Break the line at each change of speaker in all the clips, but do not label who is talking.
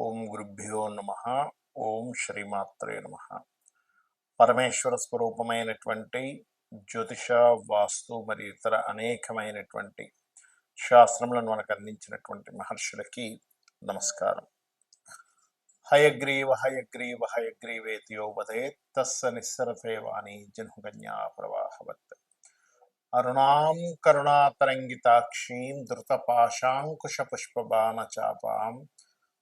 ఓం గురుభ్యో నమ. ఓం శ్రీమాత్రే నమ. పరమేశ్వర స్వరూపమైనటువంటి జ్యోతిష వాస్తు మరియు ఇతర అనేకమైనటువంటి శాస్త్రములను మనకు అందించినటువంటి మహర్షులకి నమస్కారం. హయగ్రీవ హయగ్రీవ హయగ్రీవేతియోపదే తస్స నిస్సరతే వాణి జన్హుకన్యా ప్రవాహవత్. అరుణాం కరుణాతరంగితాక్షీం ధృతపాశాంకుశపుష్పబాణచాపాం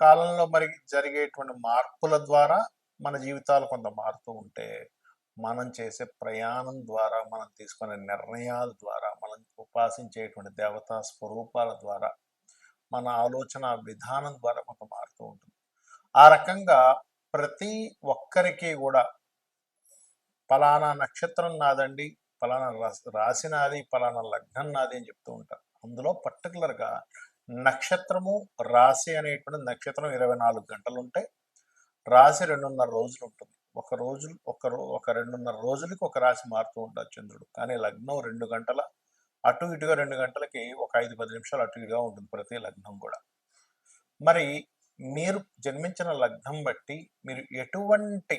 కాలంలో మరి జరిగేటువంటి మార్పుల ద్వారా మన జీవితాలు కొంత మారుతూ ఉంటే మనం చేసే ప్రయాణం ద్వారా మనం తీసుకునే నిర్ణయాల ద్వారా మనం ఉపాసించేటువంటి దేవతా స్వరూపాల ద్వారా మన ఆలోచన విధానం ద్వారా కొంత మారుతూ ఉంటుంది. ఆ రకంగా ప్రతి ఒక్కరికి కూడా పలానా నక్షత్రం నాదండి పలానా రాశి నాది పలానా లగ్నం నాది అని చెప్తూ ఉంటారు. అందులో పర్టికులర్గా నక్షత్రము రాశి అనేటువంటి నక్షత్రం ఇరవై నాలుగు గంటలు ఉంటే రాశి రెండున్నర రోజులు ఉంటుంది ఒక రోజు ఒక రో ఒక రెండున్నర రోజులకి ఒక రాశి మారుతూ ఉంటారు చంద్రుడు. కానీ లగ్నం రెండు గంటల అటు ఇటుగా రెండు గంటలకి ఒక ఐదు పది నిమిషాలు అటు ఇటుగా ఉంటుంది ప్రతి లగ్నం కూడా. మరి మీరు జన్మించిన లగ్నం బట్టి మీరు ఎటువంటి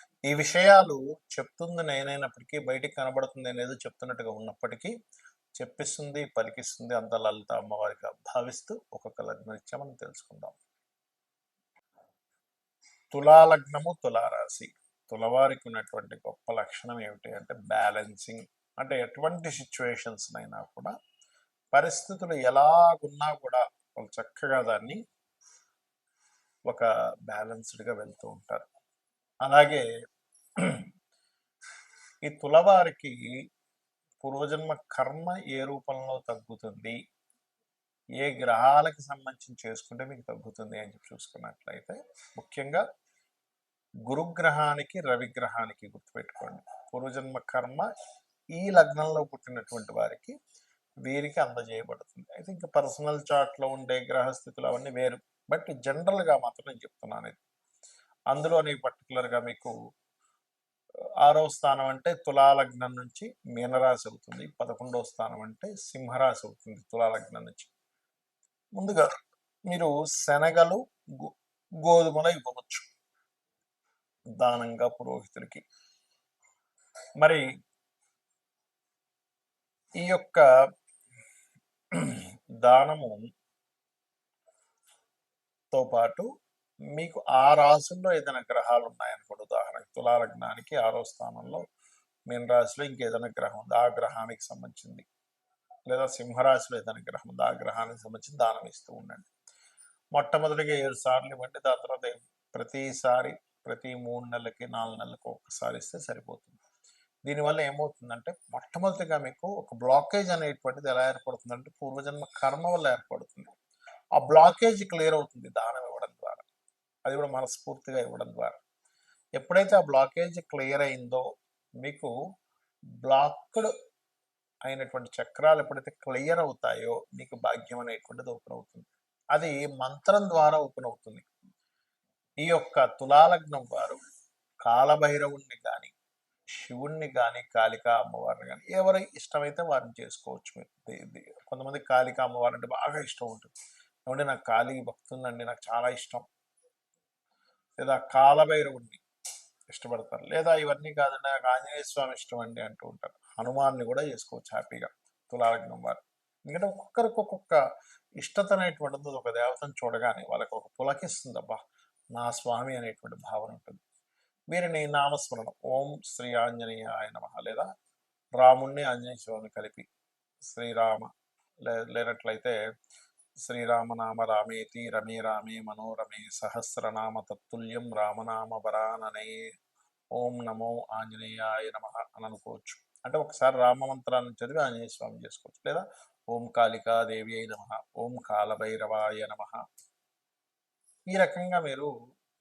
ఈ విషయాలు చెప్తుంది నేనైనప్పటికీ బయటికి కనబడుతుంది అనేది చెప్తున్నట్టుగా ఉన్నప్పటికీ చెప్పిస్తుంది పలికిస్తుంది అంత లలిత అమ్మవారిగా భావిస్తూ ఒక్కొక్క లగ్న ఇచ్చా మనం తెలుసుకుందాం. తులాలగ్నము తులారాశి. తులవారికి ఉన్నటువంటి గొప్ప లక్షణం ఏమిటి అంటే బ్యాలెన్సింగ్. అంటే ఎటువంటి సిచ్యువేషన్స్ అయినా కూడా పరిస్థితులు ఎలాగున్నా కూడా వాళ్ళు చక్కగా దాన్ని ఒక బ్యాలెన్స్డ్గా వెళ్తూ ఉంటారు. అలాగే ఈ తులవారికి పూర్వజన్మ కర్మ ఏ రూపంలో తగ్గుతుంది? ఏ గ్రహాలకి సంబంధించి చేసుకుంటే మీకు తగ్గుతుంది అని చెప్పి చూసుకున్నట్లయితే ముఖ్యంగా గురుగ్రహానికి రవిగ్రహానికి గుర్తుపెట్టుకోండి. పూర్వజన్మ కర్మ ఈ లగ్నంలో పుట్టినటువంటి వారికి వీరికి అందజేయబడుతుంది. అయితే ఇంకా పర్సనల్ చార్ట్లో ఉండే గ్రహస్థితులు అవన్నీ వేరు. బట్ జనరల్గా మాత్రం నేను చెప్తున్నాను ఇది. అందులోని పర్టికులర్గా మీకు ఆరో స్థానం అంటే తులాలగ్నం నుంచి మీనరాశి అవుతుంది. పదకొండవ స్థానం అంటే సింహరాశి అవుతుంది తులాలగ్నం నుంచి. ముందుగా మీరు శనగలు గో- గోధుమలు ఇవ్వవచ్చు. దానంగా పురోహితుడికి మరి ఈ యొక్క దానము తో పాటు మీకు ఆ రాశుల్లో ఏదైనా గ్రహాలు ఉన్నాయనుకోండి. ఉదాహరణకు తులాలగ్నానికి ఆరో స్థానంలో మీన రాశిలో ఇంకేదైనా గ్రహం ఉంది? ఆ గ్రహానికి సంబంధించింది. లేదా సింహరాశిలో ఏదైనా గ్రహం ఉంది? ఆ గ్రహానికి సంబంధించి దానం ఇస్తూ ఉండండి. మొట్టమొదటిగా ఏడు సార్లు ఇవ్వండి. దాని తర్వాత ప్రతిసారి ప్రతి మూడు నెలలకి నాలుగు నెలలకు ఒకసారి ఇస్తే సరిపోతుంది. దీనివల్ల ఏమవుతుందంటే మొట్టమొదటిగా మీకు ఒక బ్లాకేజ్ అనేటువంటిది ఎలా ఏర్పడుతుందంటే పూర్వజన్మ కర్మ వల్ల ఏర్పడుతుంది. ఆ బ్లాకేజ్ క్లియర్ అవుతుంది. దానం అది కూడా మనస్ఫూర్తిగా ఇవ్వడం ద్వారా. ఎప్పుడైతే ఆ బ్లాకేజ్ క్లియర్ అయిందో మీకు బ్లాక్డ్ అయినటువంటి చక్రాలు ఎప్పుడైతే క్లియర్ అవుతాయో మీకు భాగ్యం అనేటువంటిది ఓపెన్ అవుతుంది. అది మంత్రం ద్వారా ఓపెన్ అవుతుంది. ఈ యొక్క తులాలగ్నం వారు కాలభైరవుణ్ణి కానీ శివుణ్ణి కానీ కాళికా అమ్మవారిని కానీ ఎవరి ఇష్టమైతే వారిని చేసుకోవచ్చు మీరు. కొంతమంది కాళికా అమ్మవారు అంటే బాగా ఇష్టం ఉంటుంది. ఏమంటే నాకు కాళీ భక్తుందండి నాకు చాలా ఇష్టం. లేదా కాలభైరవుడిని ఇష్టపడతారు. లేదా ఇవన్నీ కాదండి నాకు ఆంజనేయ స్వామి ఇష్టం అండి అంటూ ఉంటారు. హనుమాన్ని కూడా చేసుకోవచ్చు హ్యాపీగా తులాలగ్నం వారు. ఎందుకంటే ఒక్కొక్కరికి ఒక్కొక్క ఇష్టత అనేటువంటిది ఒక దేవతను చూడగానే వాళ్ళకి ఒక పులకిస్తుంది. అబ్బా నా స్వామి అనేటువంటి భావన ఉంటుంది. వీరిని నామస్మరణం ఓం శ్రీ ఆంజనేయ నమ లేదా రాముణ్ణి ఆంజనేయ స్వామిని కలిపి శ్రీరామ లే లేనట్లయితే శ్రీరామనామ రామేతి రమే రామే మనోరమే సహస్రనామ తత్తుల్యం రామనామ వరాననే. ఓం నమో ఆంజనేయాయ నమ అని అనుకోవచ్చు. అంటే ఒకసారి రామ మంత్రాన్ని చదివి ఆంజనేయ స్వామి చేసుకోవచ్చు. లేదా ఓం కాళికాదేవి అయి నమ ఓం కాలభైరవాయ నమ. ఈ రకంగా మీరు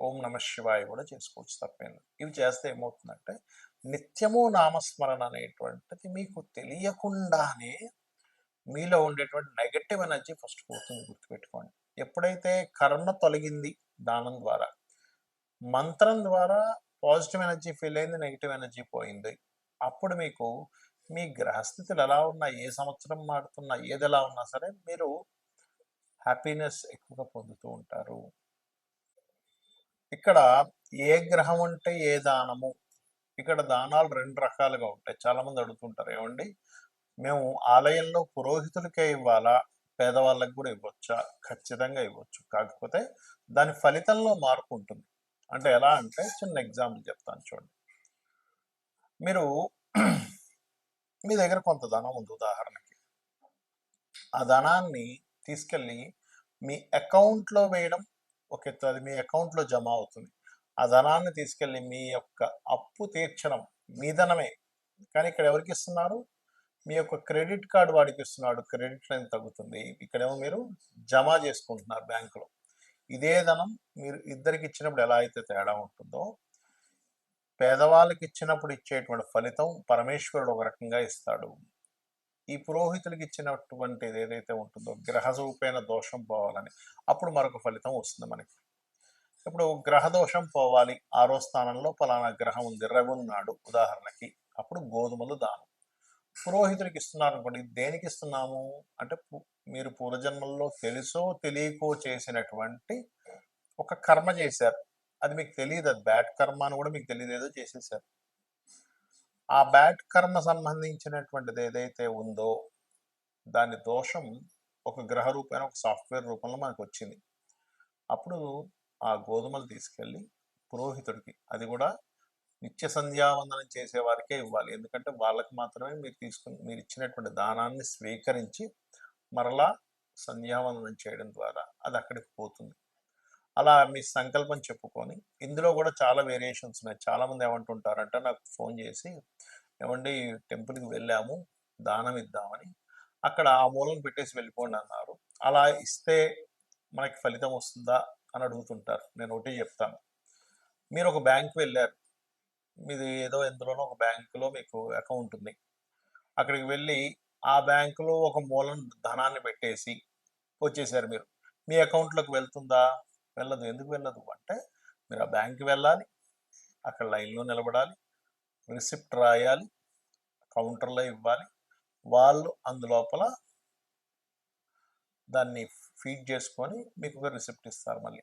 ఓం నమ శివాయ కూడా చేసుకోవచ్చు తప్పేం ఇవి చేస్తే ఏమవుతుందంటే నిత్యము నామస్మరణ అనేటువంటిది మీకు తెలియకుండానే మీలో ఉండేటువంటి నెగటివ్ ఎనర్జీ ఫస్ట్ పోతుంది గుర్తుపెట్టుకోండి. ఎప్పుడైతే కర్మ తొలగింది దానం ద్వారా మంత్రం ద్వారా పాజిటివ్ ఎనర్జీ ఫీల్ అయింది నెగిటివ్ ఎనర్జీ పోయింది అప్పుడు మీకు మీ గ్రహస్థితులు ఎలా ఉన్నా ఏ సంవత్సరం మారుతున్నా ఏది ఎలా ఉన్నా సరే మీరు హ్యాపీనెస్ ఎక్కువగా పొందుతూ ఉంటారు. ఇక్కడ ఏ గ్రహం ఉంటే ఏ దానము ఇక్కడ దానాలు రెండు రకాలుగా ఉంటాయి. చాలామంది అడుగుతుంటారు ఏమండి? మేము ఆలయంలో పురోహితులకే ఇవ్వాలా? పేదవాళ్ళకి కూడా ఇవ్వచ్చా? ఖచ్చితంగా ఇవ్వచ్చు. కాకపోతే దాని ఫలితంలో మార్పు ఉంటుంది. అంటే ఎలా అంటే చిన్న ఎగ్జాంపుల్ చెప్తాను చూడండి. మీరు మీ దగ్గర కొంత ధనం ఉంది ఉదాహరణకి. ఆ ధనాన్ని తీసుకెళ్ళి మీ అకౌంట్లో వేయడం ఒక ఎత్తు అది మీ అకౌంట్లో జమ అవుతుంది. ఆ ధనాన్ని తీసుకెళ్ళి మీ యొక్క అప్పు తీర్చడం మీ ధనమే. కానీ ఇక్కడ ఎవరికి ఇస్తున్నారు? మీ యొక్క క్రెడిట్ కార్డు వాడికి ఇస్తున్నాడు క్రెడిట్ లైన్ తగ్గుతుంది. ఇక్కడేమో మీరు జమ చేసుకుంటున్నారు బ్యాంకులో. ఇదే ధనం మీరు ఇద్దరికి ఇచ్చినప్పుడు ఎలా అయితే తేడా ఉంటుందో పేదవాళ్ళకి ఇచ్చినప్పుడు ఇచ్చేటువంటి ఫలితం పరమేశ్వరుడు ఒక రకంగా ఇస్తాడు. ఈ పురోహితులకి ఇచ్చినటువంటిది ఏదైతే ఉంటుందో గ్రహ దోషం పోవాలని అప్పుడు మరొక ఫలితం వస్తుంది మనకి. ఇప్పుడు గ్రహ దోషం పోవాలి. ఆరో స్థానంలో పలానా గ్రహం ఉంది. రవి ఉన్నాడు ఉదాహరణకి. అప్పుడు గోధుమలు దానం. పురోహితుడికి ఇస్తున్నారు అనుకోండి దేనికి ఇస్తున్నాము అంటే మీరు పూర్వజన్మల్లో తెలుసో తెలియకో చేసినటువంటి ఒక కర్మ చేశారు. అది మీకు తెలియదు అది బ్యాడ్ కర్మ అని కూడా మీకు తెలియదు ఏదో చేసేసారు ఆ బ్యాడ్ కర్మ సంబంధించినటువంటిది ఏదైతే ఉందో దాని దోషం ఒక గ్రహ రూపేణ ఒక సాఫ్ట్వేర్ రూపంలో మనకు వచ్చింది అప్పుడు ఆ గోధుమలు తీసుకెళ్ళి పురోహితుడికి అది కూడా నిత్య సంధ్యావందనం చేసే వారికే ఇవ్వాలి. ఎందుకంటే వాళ్ళకి మాత్రమే మీరు తీసుకుని మీరు ఇచ్చినటువంటి దానాన్ని స్వీకరించి మరలా సంధ్యావందనం చేయడం ద్వారా అది అక్కడికి పోతుంది. అలా మీ సంకల్పం చెప్పుకొని ఇందులో కూడా చాలా వేరియేషన్స్ ఉన్నాయి. చాలామంది ఏమంటుంటారంటే నాకు ఫోన్ చేసి ఏమండి టెంపుల్కి వెళ్ళాము దానం ఇద్దామని. అక్కడ ఆ మూలను పెట్టేసి వెళ్ళిపోండి అన్నారు. అలా ఇస్తే మనకి ఫలితం వస్తుందా అని అడుగుతుంటారు. నేను ఒకటి చెప్తాను. మీరు ఒక బ్యాంక్ వెళ్ళారు. మీది ఏదో ఎందులోనో ఒక బ్యాంకులో మీకు అకౌంట్ ఉంది. అక్కడికి వెళ్ళి ఆ బ్యాంకులో ఒక మూలం ధనాన్ని పెట్టేసి వచ్చేసారు మీరు. మీ అకౌంట్లోకి వెళ్తుందా? వెళ్ళదు. ఎందుకు వెళ్ళదు? అంటే మీరు ఆ బ్యాంక్కి వెళ్ళాలి. అక్కడ లైన్లో నిలబడాలి. రిసిప్ట్ రాయాలి. కౌంటర్లో ఇవ్వాలి. వాళ్ళు అందులోపల దాన్ని ఫీడ్ చేసుకొని మీకు ఒక రిసిప్ట్ ఇస్తారు మళ్ళీ.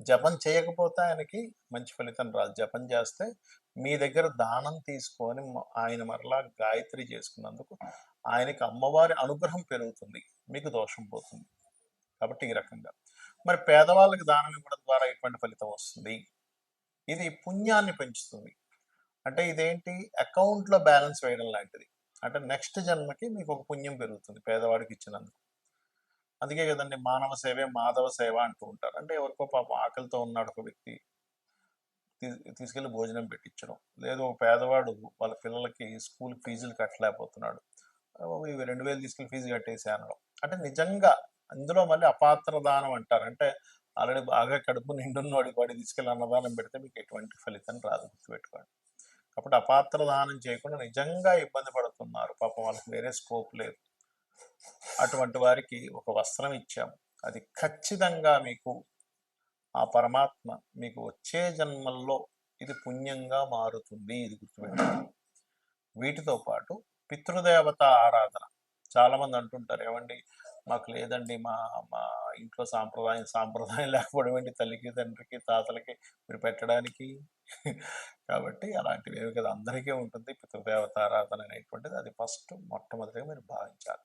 జపం చేయకపోతే ఆయనకి మంచి ఫలితం రాదు. జపం చేస్తే మీ దగ్గర దానం తీసుకొని ఆయన మరలా గాయత్రి చేసుకున్నందుకు ఆయనకి అమ్మవారి అనుగ్రహం పెరుగుతుంది. మీకు దోషం పోతుంది. కాబట్టి ఈ రకంగా. మరి పేదవాళ్ళకి దానం ఇవ్వడం ద్వారా ఎటువంటి ఫలితం వస్తుంది? ఇది పుణ్యాన్ని పెంచుతుంది. అంటే ఇదేంటి? అకౌంట్లో బ్యాలెన్స్ వేయడం లాంటిది. అంటే నెక్స్ట్ జన్మకి మీకు ఒక పుణ్యం పెరుగుతుంది. పేదవాడికి ఇచ్చినందుకు. అందుకే కదండి మానవ సేవే మాధవ సేవ అంటూ ఉంటారు. అంటే ఎవరికో పాపం ఆకలితో ఉన్నాడు ఒక వ్యక్తి తీసుకెళ్ళి భోజనం పెట్టించడం. లేదు ఒక పేదవాడు వాళ్ళ పిల్లలకి స్కూల్ ఫీజులు కట్టలేకపోతున్నాడు. ఇవి రెండు వేలు తీసుకెళ్ళి ఫీజు కట్టేసి అనడం. అంటే నిజంగా అందులో మళ్ళీ అపాత్ర దానం అంటారు. అంటే ఆల్రెడీ బాగా కడుపు నిండున్నవాడి వాడి తీసుకెళ్ళి అన్నదానం పెడితే మీకు ఎటువంటి ఫలితం రాదు గుర్తుపెట్టుకోండి. కాబట్టి అపాత్ర దానం చేయకుండా నిజంగా ఇబ్బంది పడుతున్నారు. పాపం వాళ్ళకి వేరే స్కోప్ లేదు. అటువంటి వారికి ఒక వస్త్రం ఇచ్చాము. అది ఖచ్చితంగా మీకు ఆ పరమాత్మ మీకు వచ్చే జన్మల్లో ఇది పుణ్యంగా మారుతుంది ఇది గుర్తుపెట్టాలి వీటితో పాటు పితృదేవత ఆరాధన. చాలామంది అంటుంటారు ఏమండి మాకు లేదండి మా మా ఇంట్లో సాంప్రదాయం సాంప్రదాయం లేకపోవడం తల్లికి తండ్రికి తాతలకి మీరు పెట్టడానికి? కాబట్టి అలాంటివి ఏమి కదా అందరికీ ఉంటుంది పితృదేవత ఆరాధన అనేటువంటిది. అది ఫస్ట్ మొట్టమొదటిగా మీరు భావించాలి.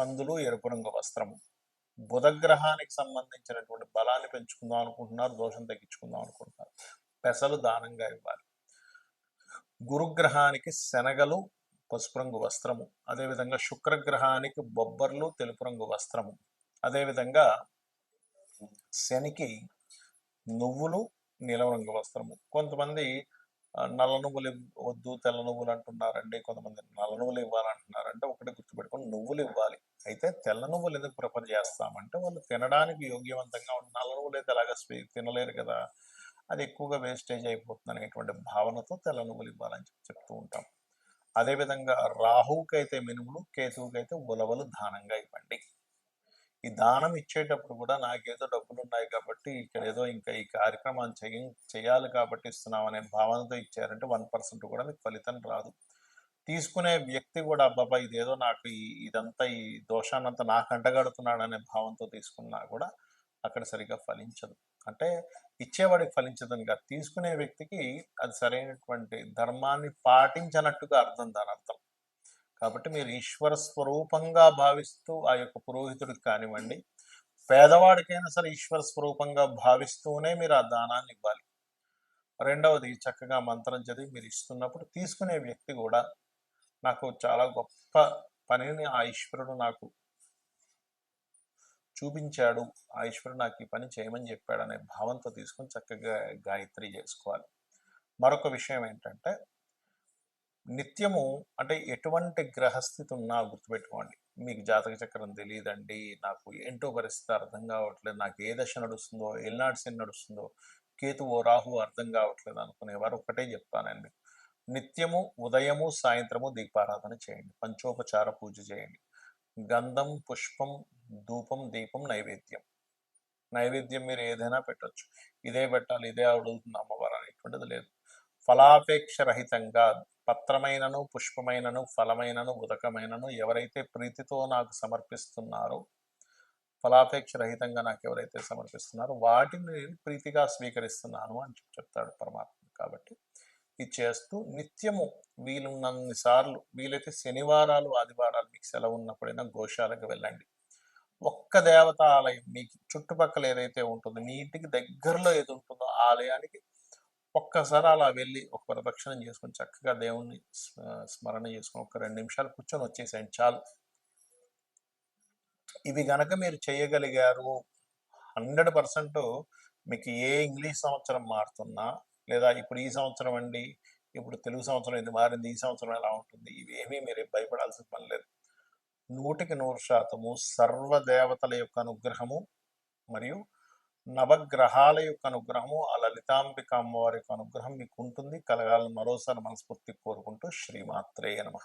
కందులు ఎరుపు రంగు వస్త్రము. బుధగ్రహానికి సంబంధించినటువంటి బలాన్ని పెంచుకుందాం అనుకుంటున్నారు దోషం తగ్గించుకుందాం అనుకుంటున్నారు. పెసలు దానంగా ఇవ్వాలి. గురుగ్రహానికి శనగలు పసుపు రంగు వస్త్రము. అదేవిధంగా శుక్రగ్రహానికి బొబ్బర్లు తెలుపు రంగు వస్త్రము. అదేవిధంగా శనికి నువ్వులు నీలం రంగు వస్త్రము. కొంతమంది నల్ల నువ్వులు వద్దు తెల్ల నువ్వులు అంటున్నారండి. కొంతమంది నల్ల నువ్వులు ఇవ్వాలంటున్నారంటే ఒకటి గుర్తుపెట్టుకొని నువ్వులు ఇవ్వాలి. అయితే తెల్ల నువ్వులు ఎందుకు ప్రిఫర్ చేస్తామంటే వాళ్ళు తినడానికి యోగ్యవంతంగా ఉన్న నల్ల నువ్వులు అయితే అలాగా తినలేరు కదా. అది ఎక్కువగా వేస్టేజ్ అయిపోతుంది అనేటువంటి భావనతో తెల్ల నువ్వులు ఇవ్వాలని చెప్పి చెప్తూ ఉంటాం. అదేవిధంగా రాహువుకైతే మినుములు కేతువుకైతే ఉలవలు దానంగా ఇవ్వండి. ఈ దానం ఇచ్చేటప్పుడు కూడా నాకేదో డబ్బులు ఉన్నాయి కాబట్టి ఇక్కడ ఏదో ఇంకా ఈ కార్యక్రమాన్ని చేయ చేయాలి కాబట్టి ఇస్తున్నాం అనే భావనతో ఇచ్చారంటే వన్ పర్సెంట్ కూడా మీకు ఫలితం రాదు. తీసుకునే వ్యక్తి కూడా అబ్బాబా ఇదేదో నాకు ఈ ఇదంతా ఈ దోషాన్నంతా నాకు అంటగడుతున్నాడు అనే భావంతో తీసుకున్నా కూడా అక్కడ సరిగా ఫలించదు. అంటే ఇచ్చేవాడికి ఫలించదని కాదు తీసుకునే వ్యక్తికి అది సరైనటువంటి ధర్మాన్ని పాటించనట్టుగా అర్థం దాని అర్థం. కాబట్టి మీరు ఈశ్వర స్వరూపంగా భావిస్తూ ఆ యొక్క పురోహితుడికి కానివ్వండి పేదవాడికైనా సరే ఈశ్వర స్వరూపంగా భావిస్తూనే మీరు ఆ దానాన్ని ఇవ్వాలి. రెండవది చక్కగా మంత్రం చదివి మీరు ఇస్తున్నప్పుడు తీసుకునే వ్యక్తి కూడా నాకు చాలా గొప్ప పనిని ఆ ఈశ్వరుడు నాకు చూపించాడు. ఆ ఈశ్వరుడు నాకు ఈ పని చేయమని చెప్పాడు అనే భావంతో తీసుకొని చక్కగా గాయత్రి చేసుకోవాలి. మరొక విషయం ఏంటంటే నిత్యము అంటే ఎటువంటి గ్రహస్థితి ఉన్నా గుర్తుపెట్టుకోండి. మీకు జాతక చక్రం తెలియదండి నాకు ఏంటో పరిస్థితి అర్థం కావట్లేదు నాకు ఏ దశ నడుస్తుందో ఎల్నాడు శని నడుస్తుందో కేతువో రాహు అర్థం కావట్లేదు అనుకునేవారు ఒకటే చెప్తానండి. నిత్యము ఉదయము సాయంత్రము దీపారాధన చేయండి. పంచోపచార పూజ చేయండి. గంధం పుష్పం ధూపం దీపం నైవేద్యం. నైవేద్యం మీరు ఏదైనా పెట్టవచ్చు ఇదే పెట్టాలి ఇదే అడుగుతుంది అమ్మవారు అనేటువంటిది లేదు. ఫలాపేక్ష రహితంగా పత్రమైనను పుష్పమైనను ఫలమైనను ఉదకమైనను ఎవరైతే ప్రీతితో నాకు సమర్పిస్తున్నారో ఫలాపేక్ష రహితంగా నాకు ఎవరైతే సమర్పిస్తున్నారో వాటిని నేను ప్రీతిగా స్వీకరిస్తున్నాను అని చెప్పి చెప్తాడు పరమాత్మ కాబట్టి ఇది చేస్తూ నిత్యము వీలున్నన్ని సార్లు వీలైతే శనివారాలు ఆదివారాలు మీకు సెలవు ఉన్నప్పుడైనా గోశాలకు వెళ్ళండి. ఒక్క దేవత ఆలయం మీకు చుట్టుపక్కల ఏదైతే ఉంటుందో మీ ఇంటికి దగ్గరలో ఏది ఉంటుందో ఆలయానికి ఒక్కసారి అలా వెళ్ళి ఒక ప్రదక్షిణం చేసుకొని చక్కగా దేవుణ్ణి స్మ- స్మరణ చేసుకొని ఒక రెండు నిమిషాలు కూర్చొని వచ్చేసేయండి చాలు. ఇవి గనక మీరు చేయగలిగారు హండ్రెడ్ పర్సెంట్ మీకు ఏ ఇంగ్లీష్ సంవత్సరం మారుతున్నా లేదా ఇప్పుడు ఈ సంవత్సరం అండి ఇప్పుడు తెలుగు సంవత్సరం ఇది మారింది ఈ సంవత్సరం ఎలా ఉంటుంది ఇవేమీ మీరు భయపడాల్సిన పని లేదు. నూటికి నూరు శాతము సర్వ దేవతల యొక్క అనుగ్రహము మరియు నవగ్రహాల యొక్క అనుగ్రహము ఆ లలితాంబిక అమ్మవారి యొక్క అనుగ్రహం మీకు ఉంటుంది కలగాలని మరోసారి మనస్ఫూర్తి కోరుకుంటూ శ్రీమాత్రేయ నమ.